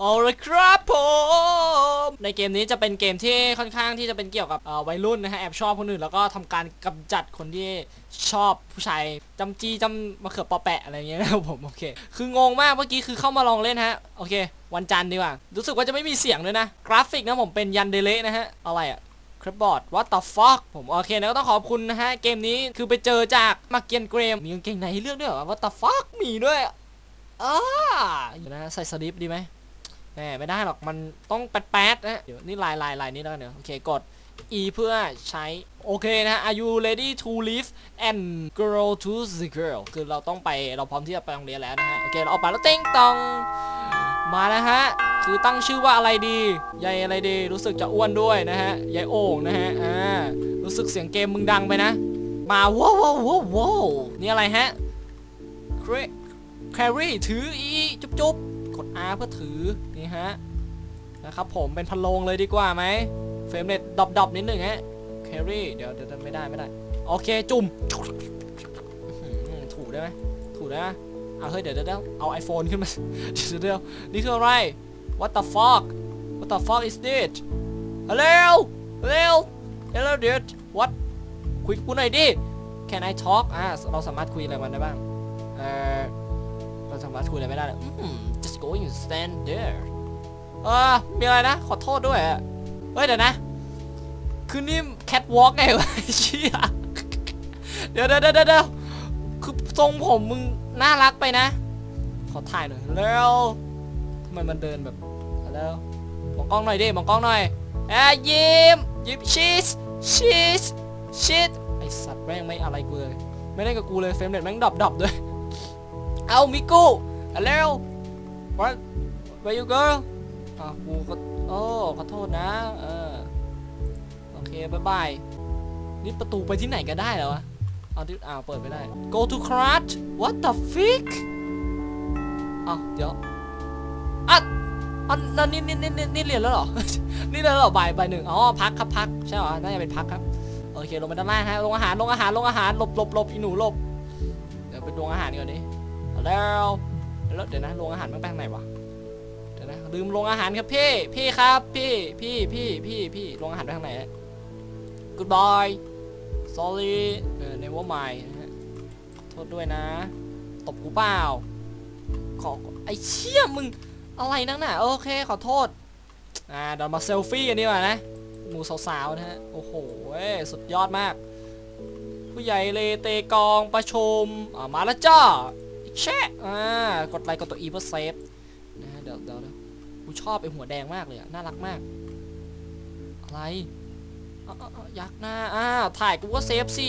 เอาละครับผมในเกมนี้จะเป็นเกมที่ค่อนข้างที่จะเป็นเกี่ยวกับวัยรุ่นนะฮะแอบชอบคนอื่นแล้วก็ทำการกำจัดคนที่ชอบผู้ชายจำจี้จำมะเขือปอแปะอะไรเงี้ยนะครับผมโอเค คืองงมากเมื่อกี้คือเข้ามาลองเล่นฮะโอเค วันจันทร์ดีกว่า รู้สึกว่าจะไม่มีเสียงเลยนะ กราฟิกนะผมเป็นยันเดเลนะฮะอะไรอะคลิปบอร์ด what the fuck ผมโอเคนะก็ต้องขอบคุณนะฮะเกมนี้คือไปเจอจากมาเกียนเกรมมีกางเกงในให้เลือกด้วยเหรอ what the fuck มีด้วยอ่าเดี๋ยวนะใส่สลิปดีไหม แหมไม่ได้หรอกมันต้องแป๊ดๆนะเดี๋ยวนี่ลายลายลายนี้แล้วกันเดี๋ยวโอเคกด E เพื่อใช้ โอเคนะฮะ are you ready to leave and go to the girl คือเราต้องไปเราพร้อมที่จะไปโรงเรียนแล้วนะฮะ โอเค เราออกไปแล้วเต้งตอง มาแล้วฮะ คือตั้งชื่อว่าอะไรดียายอะไรดี รู้สึกจะอ้วนด้วยนะฮะยายโอ่งนะฮะ อ่า รู้สึกเสียงเกมมึงดังไปนะ มาว้าวว้าวว้าวนี่อะไรฮะแครแครี่ถืออีจุ๊บจุ๊บกด R เพื่อถือ ฮะนะครับผมเป็นพันโลงเลยดีกว่าไหมเฟรมเรทดรอปๆนิดหนึ่งฮะแครี่เดี๋ยวเดี๋ยวไม่ได้ไม่ได้ โอเคจุ่มถูได้ไหมถูได้ไหมเอาเฮ้ยเดี๋ยวเดี๋ยวเอา iPhone ขึ้นมาเดี๋ยวเดี๋ยวนี่คืออะไร What the fuck What the fuck is this Hello Hello Hello dude What คุยกูหน่อยดิ Can I talk อ่าเราสามารถคุยอะไรมันได้บ้างเออเราสามารถคุยอะไรไม่ได้เลย just going stand there เออ มีอะไรนะ ขอโทษด้วยอะเฮ้ยเดี๋ยวนะ คือนี่แคทวอล์กไงวะเชี่ยเดี๋ยวเดี๋ยวเดี๋ยวเดี๋ยวคือทรงผมมึงน่ารักไปนะ ขอถ่ายหน่อยแล้วทำไมมันเดินแบบแล้วมองกล้องหน่อยดิมองกล้องหน่อยเอ้ยยิ้มยิ้มชีสชีสชีสไอสัตว์แม่งไม่อะไรกูเลยไม่ได้กับกูเลยเฟรมเรทแม่งดับดับด้วยเอามิกูแล้ว what where you girl อะกูก็โอ้ขอโทษนะ เออ โอเคบายบาย นี่ประตูไปที่ไหนก็ได้แล้ววะเอาที่อ้าวเปิดไม่ได้ go to class what the fuck อ้าวเดี๋ยวอะอันนั่นนี่นี่นี่นี่นี่เรียนแล้วเหรอ นี่เรียนแล้วเหรอบ่ายบ่ายหนึ่งอ๋อพักครับพักใช่เหรอ น่าจะเป็นพักครับ โอเคลงไปด้านล่างฮะ ลงอาหารลงอาหารลงอาหารหลบหลบหลบอีหนูหลบ เดี๋ยวไปลงอาหารก่อนดิแล้วแล้วเดี๋ยวนะลงอาหารมันไปทางไหนวะ ลืมลงอาหารครับพี่พี่ครับพี่พี่พี่พี่พี่ลงอาหารไปทางไหน goodbye sorry เออ never mind โทษด้วยนะ ตบกูเปล่าขอไอเชี่ยมึงอะไรนักหนาโอเคขอโทษอ่าเดี๋ยวมาเซลฟี่กันดีกว่านะหมูสาวๆนะฮะโอ้โหเว้ยสุดยอดมาก ผู้ใหญ่เลเตกองประชุมอ่ามาแล้วจ้าแช่อ่ากดไลค์กดตัวอีเพื่อเซฟนะฮะเดี๋ยวเดี๋ยวเดี๋ยว กูชอบไอหัวแดงมากเลยอะน่ารักมาก อะไรอยักหน้าอ้าวถ่ายกูก็เซฟสิ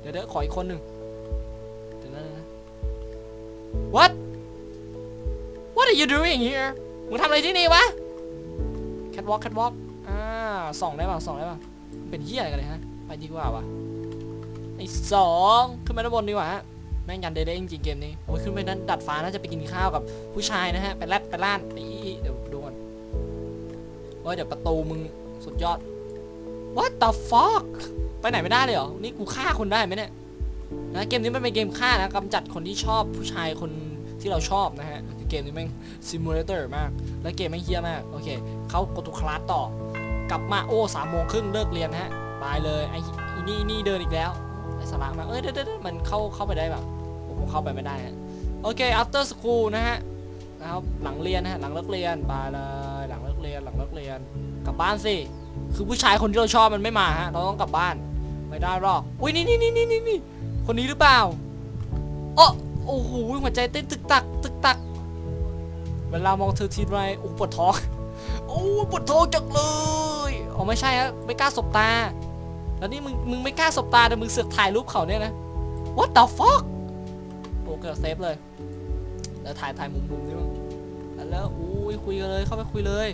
เดี๋ยวเดี๋ยวขออีกคนหนึ่งเดี๋ยวนะ what what are you doing here มึงทำอะไรที่นี่วะ catwalk catwalk อ่าส่องได้ป่ะส่องได้ป่ะเป็นเหี้ยอะไรกันเลยฮะ ไปดีกว่าวะไอ้สองขึ้นไปด้านบนดีกว่าฮะแม่งยันเดย์จริงๆเกมนี้โอ้ยขึ้นไปนั้นดัดฟ้าน่าจะไปกินข้าวกับผู้ชายนะฮะ ไปแรดไปล้านนี่เดี๋ยวดูก่อน เฮ้ยเดี๋ยวประตูมึงสุดยอด what the fuck ไปไหนไม่ได้เลยเหรอ นี่กูฆ่าคนได้ไหมเนี่ยนะเกมนี้มันเป็นเกมฆ่านะกำจัดคนที่ชอบผู้ชายคนที่เราชอบนะฮะเกมนี้แม่งซิมูเลเตอร์มาก และเกมแม่งเฮี้ยมาก โอเค เขากดตุคลาสต่อ กลับมาโอ้สามโมงครึ่งเลิกเรียนนะฮะตายเลยไอ้นี่นี่เดินอีกแล้วไอ้สาระมาเอ้ยเดี๋ยวเด็ดมันเข้าเข้าไปได้แบบผมเข้าไปไม่ได้ฮะโอเค after school นะฮะนะครับหลังเรียนนะฮะหลังเลิกเรียนไปเลย นหลังเลิกเรียน กลับบ้านสิ คือผู้ชายคนที่เราชอบมันไม่มาฮะ เราต้องกลับบ้าน ไม่ได้หรอก อุ้ยนี่นี่นี่นี่นี่นี่คนนี้หรือเปล่าโอ้โอ้โหหัวใจเต้นตึกตัก ตึกตัก เวลามองเธอทีไรโอ้ปวดท้อง โอ้ปวดท้องจังเลยอ๋อไม่ใช่ฮะ ไม่กล้าสบตา แล้วนี่มึง มึงไม่กล้าสบตาแต่มึงเสือกถ่ายรูปเขาเนี่ยนะ What the fuck โอเกิดเซฟเลย แล้วถ่ายถ่ายมุมมุมนี่มั้งแล้วอุ้ยคุยกันเลย เข้าไปคุยเลย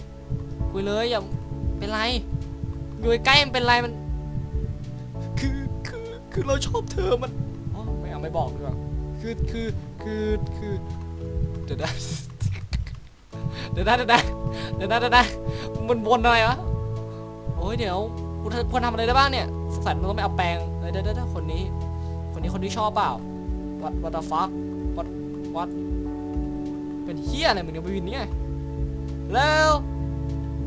คุยเลยอย่าเป็นไรอยู่ใกล้ๆมันเป็นไรมัน คือคือคือเราชอบเธอมันอ๋อไม่เอาไม่บอกดีกว่าคือคือคือคือเดี๋ยวนะเดี๋ยวนะเดี๋ยวนะเดี๋ยวนะเดี๋ยวนะมันวนอะไรวะโอ้ยเดี๋ยวกูควรทำอะไรได้บ้างเนี่ยสงสัยมันต้องไปเอาแปรงเดี๋ยวเดี๋ยวเดี๋ยวคนนี้ คนนี้คนที่ชอบเปล่า what what the fuck what what เป็นเฮียอะไรมึงเนี่ยไปวินเนี่ยแล้ว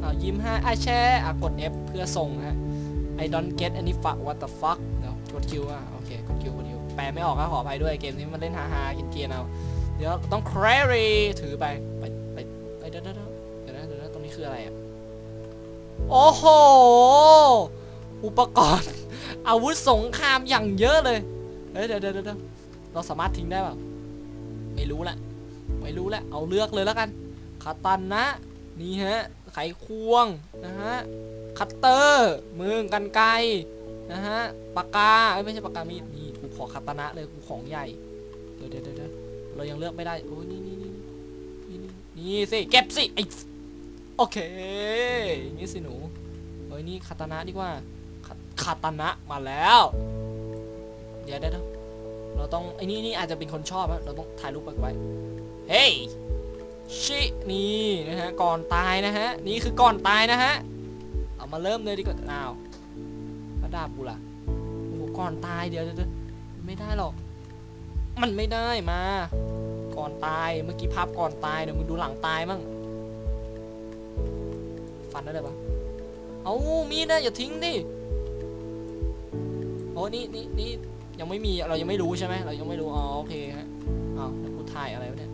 เอายิ้มให้อะแชร์อะกด F เพื่อส่งฮะ I don't get any fuck what the fuck เดี๋ยวกดคิวอะโอเคกดคิวกดคิวแปลไม่ออกก็ขออภัยด้วยเกมนี้มันเล่นฮาฮาเกียนๆเอาเดี๋ยวต้อง query ถือไปไปไปไปเดี๋ยวเดี๋ยวเดี๋ยวนะเดี๋ยวนะตรงนี้คืออะไรอะโอ้โหอุปกรณ์ อาวุธสงครามอย่างเยอะเลยเฮ้ยเดี๋ยวเดี๋ยวเดี๋ยวเราสามารถทิ้งได้เปล่าไม่รู้แหละไม่รู้แหละเอาเลือกเลยแล้วกันคาตันนะ นี่ฮะ ไขควงนะฮะคัตเตอร์ มือกันไกรนะฮะปากกาไม่ใช่ปากกามีดนี่กูขอคาตานะเลยกูของใหญ่เดี๋ยวเดี๋ยวเดี๋ยวเรายังเลือกไม่ได้โอ้ยนี่นี่นี่นี่นี่สิเก็บสิไอโอเคอย่างนี้สิหนูเฮ้ยนี่คาตานะดีกว่าคาตานะมาแล้ว เดี๋ยวเดี๋ยวเราต้องไอ้นี่นี่อาจจะเป็นคนชอบอะเราต้องถ่ายรูปไว้เฮ้ย ชินี่นะฮะก่อนตายนะฮะนี่คือก่อนตายนะฮะเอามาเริ่มเลยดีกว่าอ้าวกระดาบกูล่ะโอ้ก่อนตายเดี๋ยวเดี๋ยวเดี๋ยวไม่ได้หรอก มันไม่ได้มา ก่อนตายเมื่อกี้ภาพก่อนตายเดี๋ยวมึงดูหลังตายมั่งฟันได้เลยปะเอามีดนะอย่าทิ้งดิโอ้นี่นี่นี่ยังไม่มีเรายังไม่รู้ใช่ไหมเรายังไม่รู้อ๋อโอเคฮะอ้าวแล้วกูถ่ายอะไรวะเนี่ย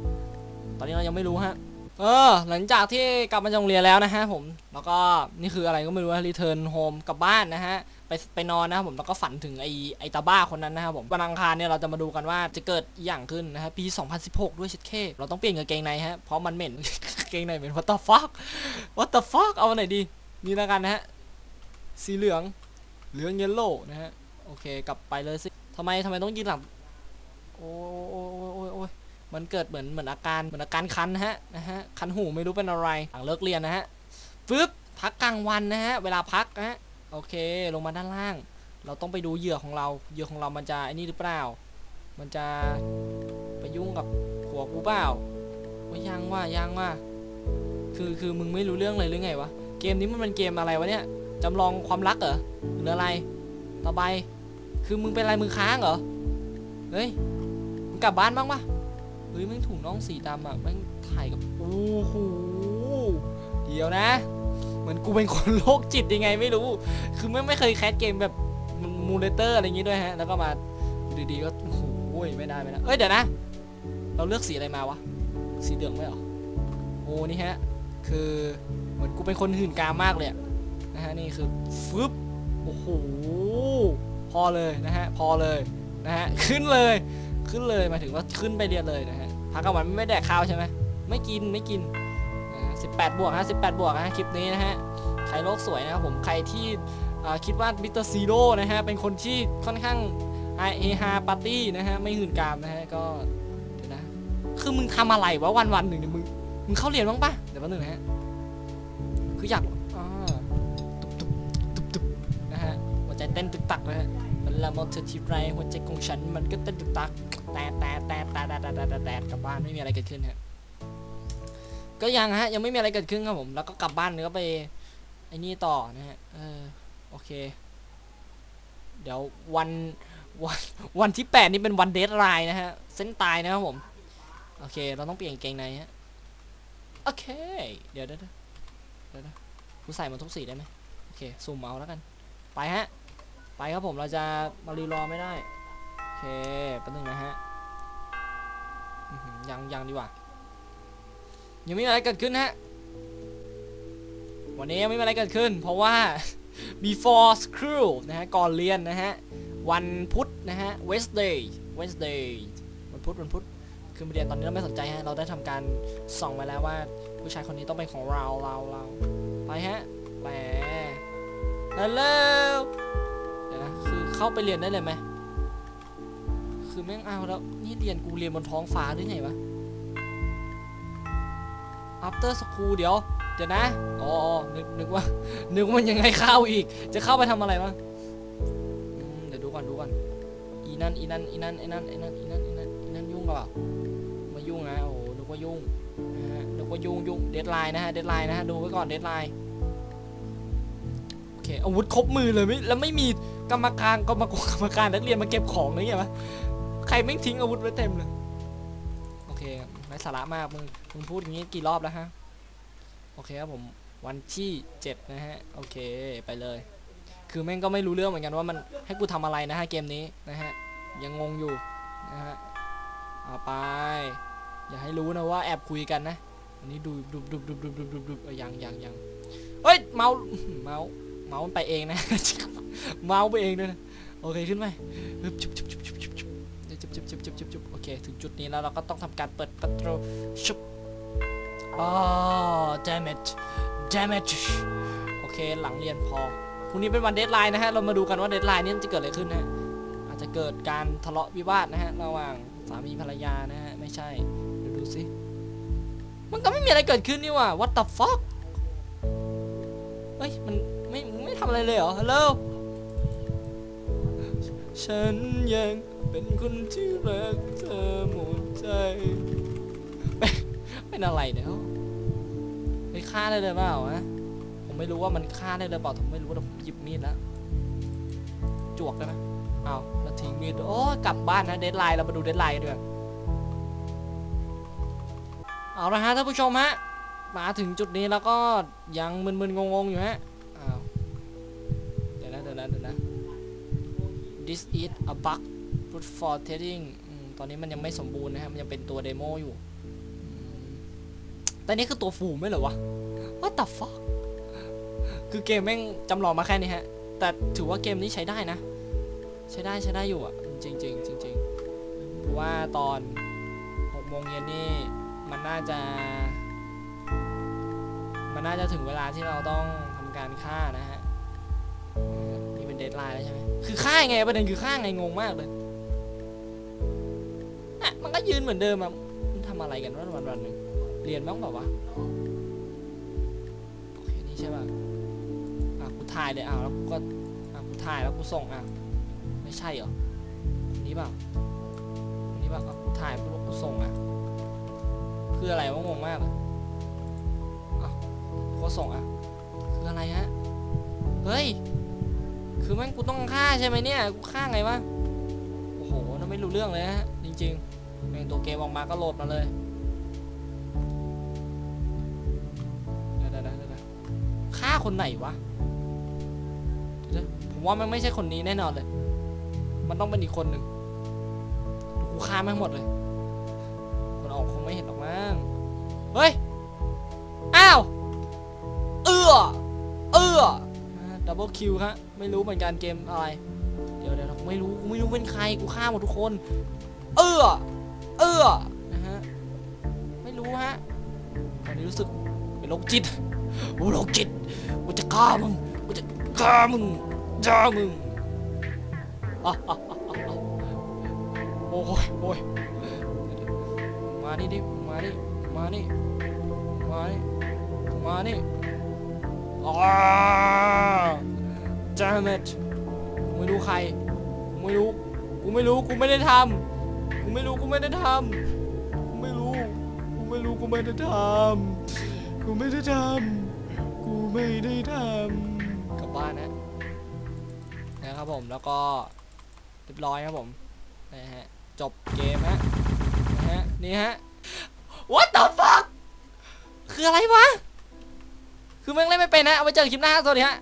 ตอนนี้เรายังไม่รู้ฮะ เออ หลังจากที่กลับมาจากโรงเรียนแล้วนะฮะผม แล้วก็นี่คืออะไรก็ไม่รู้นะรีเทิร์นโฮมกลับบ้านนะฮะ ไปไปนอนนะครับผม แล้วก็ฝันถึงไอ้ไอ้ตาบ้าคนนั้นนะครับผมวันอังคารเนี่ยเราจะมาดูกันว่าจะเกิดอย่างขึ้นนะฮะปี 2016 ด้วยชิดเคเราต้องเปลี่ยนกางเกงในฮะ เพราะมันเหม็นเกงในเหม็น what the fuck what the fuck เอาอันไหนดี นี่แล้วกันนะฮะ สีเหลือง เหลืองเยลโล่นะฮะ โอเค กลับไปเลยสิทำไมทำไมต้องยืนหลัง โอ้ มันเกิดเหมือนเหมือนอาการเหมือนอาการคันนะฮะนะฮะคันหูไม่รู้เป็นอะไรหลังเลิกเรียนนะฮะฟึบพักกลางวันนะฮะเวลาพักนะฮะโอเคลงมาด้านล่าง เราต้องไปดูเหยื่อของเราเหยื่อของเรามันจะไอ้นี่หรือเปล่า มันจะไปยุ่งกับหัวกูเปล่าว่ายังว่ายังว่าคือคือมึงไม่รู้เรื่องเลยหรือไงวะเกมนี้มันเป็นเกมอะไรวะเนี่ยจำลองความรักเหรอหรืออะไร ต่อไป คือมึงเป็นอะไรมึงค้างเหรอเฮ้ยมึงกลับบ้านบ้างปะ เฮ้ยแม่งถุงน่องสีดำอะแม่งถ่ายกับโอ้โหเดี๋ยวนะ เหมือนกูเป็นคนโรคจิตยังไงไม่รู้ คือไม่ไม่เคยแคสเกมแบบมูเลเตอร์อะไรอย่างงี้ด้วยฮะ แล้วก็มาดีๆก็โอ้โหไม่ได้ไม่ได้เอ้ยเดี๋ยวนะ เราเลือกสีอะไรมาวะ สีเหลืองไหมเหรอโอ้นี่ฮะ คือเหมือนกูเป็นคนหื่นกามมากเลยนะฮะนี่คือฟึบโอ้โหพอเลยนะฮะ พอเลยนะฮะ ขึ้นเลย ขึ้นเลยหมายถึงว่าขึ้นไปเรียนเลยนะฮะพักกลางวันไม่แดกข้าวใช่ไหมไม่กินไม่กินสิบแปดบวกฮะสิบแปดบวกนะคลิปนี้นะฮะใครโลกสวยนะครับผมใครที่อ่าคิดว่ามิสเตอร์ซีโร่นะฮะเป็นคนที่ค่อนข้างไอเฮฮาปาร์ตี้นะฮะไม่หื่นกามนะฮะก็เดี๋ยวนะคือมึงทำอะไรวะวันวันหนึ่งเนี่ยมึงมึงเข้าเรียนบ้างปะเดี๋ยวแป๊บนึงนะฮะคืออยากอ่าตุบตุบตุบตุบนะฮะหัวใจเต้นตึกตักนะฮะเวลามองเธอทีไรหัวใจของฉันมันก็เต้นตึกตัก แต่แต่แต่แต่แต่แต่แต่แต่กลับบ้านไม่มีอะไรเกิดขึ้นฮะก็ยังฮะยังไม่มีอะไรเกิดขึ้นครับผมแล้วก็กลับบ้านแล้วไปไอ้นี่ต่อนะฮะเออโอเค เดี๋ยววันวันวันที่แปดนี่เป็นวันเดทไลน์นะฮะเส้นตายนะครับผมโอเค เราต้องเปลี่ยนเกงในฮะโอเค เดี๋ยวเดี๋ยวเดี๋ยวกูใส่มาทุกสีได้ไหมโอเคสุ่มเอาแล้วกัน ไปฮะ ไปครับผมเราจะมารีรอไม่ได้ เคแป๊บนึงนะฮะยังยังดีกว่า ยังไม่มีอะไรเกิดขึ้นฮะ วันนี้ยังไม่มีอะไรเกิดขึ้น เพราะว่า before school นะฮะ ก่อนเรียนนะฮะ วันพุธนะฮะ Wednesday Wednesday วันพุธวันพุธคือเรียนตอนนี้เราไม่สนใจฮะ เราได้ทำการส่องมาแล้วว่า ผู้ชายคนนี้ต้องเป็นของเราเราเราไปฮะแหมฮัลโหลเดี๋ยวนะ คือเข้าไปเรียนได้เลยไหม คือแม่งอ้าวแล้ว นี่เรียนกูเรียนบนท้องฟ้าหรือไงวะ after school เดี๋ยว เดี๋ยวนะ อ๋อนึกนึกว่า นึกว่ามันยังไงเข้าอีก จะเข้าไปทำอะไรมั้ะเดี๋ยวดูก่อนดูก่อน อีนั่นอีนั่นอีนั่นไอ้นั่นไอ้นั่นอีนั่นอีนั่นอีนั่นยุ่งกับเปล่ามายุ่งนะ โอ้โหนึกว่ายุ่งนะฮะนึกว่ายุ่งยุ่งเดดไลน์นะฮะ เดดไลน์นะฮะ ดูไว้ก่อนเดดไลน์โอเคอาวุธครบมือเลยไม่แล้วไม่มีกรรมการกรรมกรกรรมการนักเรียนมาเก็บของนี่ไงวะ ใครไม่งทิ้งอาวุธไว้เต็มเลย โอเคไร้สาระมากมึงมึงพูดอย่างนี้กี่รอบแล้วฮะ โอเคครับผมวันที่7นะฮะ โอเคไปเลย คือแม่งก็ไม่รู้เรื่องเหมือนกันว่ามันให้กูทำอะไรนะฮะเกมนี้นะฮะ ยังงงอยู่นะฮะเอาไป อย่าให้รู้นะว่าแอบคุยกันนะอันนี้ดูดูดูดูดูดูดูดูยังยังยังเฮ้ยเมาส์เมาส์เมาส์มันไปเองนะ เมาส์ไปเองด้วยนะ โอเคขึ้นไหมฮึบชุบชุบชุบ จุบจุบจุบจุบจุบโอเค ถึงจุดนี้แล้วเราก็ต้องทำการเปิดประตูชุบอ๋อ damn it damn it โอเค หลังเรียนพอ พรุ่งนี้เป็นวันเดทไลน์นะฮะ เรามาดูกันว่าเดทไลน์นี้จะเกิดอะไรขึ้นนะอาจจะเกิดการทะเลาะวิวาทนะฮะ ระหว่างสามีภรรยานะฮะ ไม่ใช่ ดูดูสิ มันก็ไม่มีอะไรเกิดขึ้นนี่ว่ะ what the fuck เฮ้ย มันไม่ไม่ทำอะไรเลยเหรอ hello ฉันยังเป็นคนที่รักเธอหมดใจเป็นเป็นอะไรเนี่ยไปฆ่าได้เลยเปล่าฮะผมไม่รู้ว่ามันฆ่าได้เลยเปล่าผมไม่รู้แต่ผมหยิบมีดแล้วจวกได้ไหมเอาแล้วทิ้งมีดโอ้กลับบ้านนะเดทไลน์เรามาดูเดทไลน์กันดีกว่าเอาละฮะท่านผู้ชมฮะมาถึงจุดนี้แล้วก็ยังมึนๆงงๆอยู่ฮะ อ้าว เดี๋ยวนะเดี๋ยวนะเดี๋ยวนะ this is a bug put for testing ตอนนี้มันยังไม่สมบูรณ์นะฮะ มันยังเป็นตัวเดโมอยู่ แต่นี่คือตัวฟูไม่เหรอวะ what the fuck คือเกมแม่งจำลองมาแค่นี้ฮะ แต่ถือว่าเกมนี้ใช้ได้นะ ใช้ได้ใช้ได้อยู่อะ จริงๆจริงเพราะว่าตอน6โมงเย็นนี่มันน่าจะ มันน่าจะถึงเวลาที่เราต้องทำการฆ่านะฮะ เดทไลน์แล้วใช่ไหมคือฆ่ายังไงประเด็นคือฆ่าไงงงมากเลยอะมันก็ยืนเหมือนเดิมอะมันทำอะไรกันวันวันวันหนึ่งเรียนบ้างแบบวะโอเคนี่ใช่ป่ะอะกูถ่ายเลยอ้าวแล้วกูก็อะกูถ่ายแล้วกูส่งอะไม่ใช่เหรอนนี้เปล่านนี้เปล่าอะกูถ่ายปุ๊บกูส่งอะคืออะไรวะงงมากเลยก็ส่งอะคืออะไรฮะเฮ้ย คือแม่งกูต้องฆ่าใช่ไหมเนี่ย กูฆ่าไงวะ โอ้โหนั่นไม่รู้เรื่องเลยฮะ จริงๆแม่งตัวเกมออกมาก็โหลดมาเลยเดี๋ยวเดี๋ยวเดี๋ยวเดี๋ยวฆ่าคนไหนวะ ผมว่ามันไม่ใช่คนนี้แน่นอนเลย มันต้องเป็นอีกคนหนึ่งกูฆ่าแม่งหมดเลย คนออกคงไม่เห็นหรอกมั้ง เฮ้ย บเบิลคิวฮะไม่รู้เหมือนกันเกมอะไร เดี๋ยวเดี๋ยวไม่รู้กูไม่รู้เป็นใครกูฆ่าหมดทุกคน เออเออนะฮะไม่รู้ฮะตอนนี้รู้สึกเป็นโรคจิตโอ้โรคจิตกูจะฆ่ามึงกูจะฆ่ามึงฆ่ามึงโอ้ยโอ้ยมานี่ดิมานี่มานี่มานี่มานี่อ๋อ damn it กูไม่รู้ใครกูไม่รู้ กูไม่รู้ กูไม่ได้ทำกูไม่รู้ กูไม่ได้ทำกูไม่รู้ กูไม่รู้ กูไม่ได้ทำกูไม่ได้ทำกูไม่ได้ทำกลับบ้านนะนะครับผม แล้วก็เรียบร้อยครับผม นะฮะ จบเกมฮะ นะฮะ นี่ฮะ what the fuck คืออะไรวะ คือแม่งเล่นไม่เป็นนะ เอาไปเจอคลิปหน้าสวัสดีฮะ